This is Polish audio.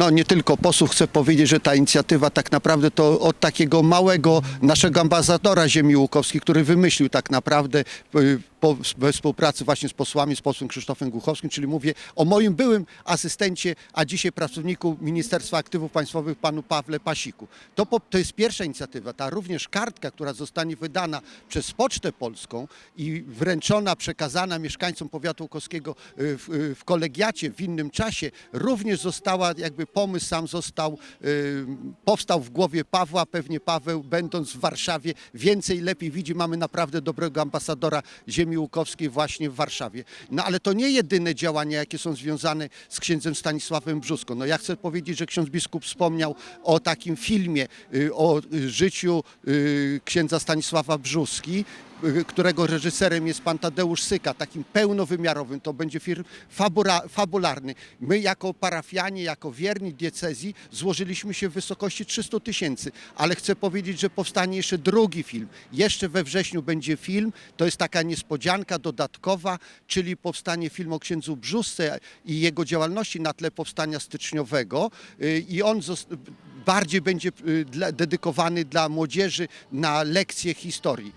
No nie tylko posłów, chcę powiedzieć, że ta inicjatywa tak naprawdę to od takiego małego naszego ambasadora ziemi łukowskiej, który wymyślił tak naprawdę y, po, we współpracy właśnie z posłami, z posłem Krzysztofem Głuchowskim, czyli mówię o moim byłym asystencie, a dzisiaj pracowniku Ministerstwa Aktywów Państwowych, panu Pawle Pasiku. To, po, to jest pierwsza inicjatywa, ta również kartka, która zostanie wydana przez Pocztę Polską i wręczona, przekazana mieszkańcom powiatu łukowskiego y, w, y, w kolegiacie w innym czasie, również została, jakby pomysł sam został, y, powstał w głowie Pawła, pewnie Paweł będąc w Warszawie więcej, lepiej widzi, mamy naprawdę dobrego ambasadora ziemi łukowskiej właśnie w Warszawie. No ale to nie jedyne działania, jakie są związane z księdzem Stanisławem Brzuską. No ja chcę powiedzieć, że ksiądz biskup wspomniał o takim filmie, y, o y, życiu y, księdza Stanisława Brzuski, którego reżyserem jest pan Tadeusz Syka, takim pełnowymiarowym, to będzie film fabularny. My jako parafianie, jako wierni diecezji złożyliśmy się w wysokości 300 tysięcy, ale chcę powiedzieć, że powstanie jeszcze drugi film. Jeszcze we wrześniu będzie film, to jest taka niespodzianka dodatkowa, czyli powstanie film o księdzu Brzusce i jego działalności na tle powstania styczniowego y, i on bardziej będzie y, dedykowany dla młodzieży na lekcje historii.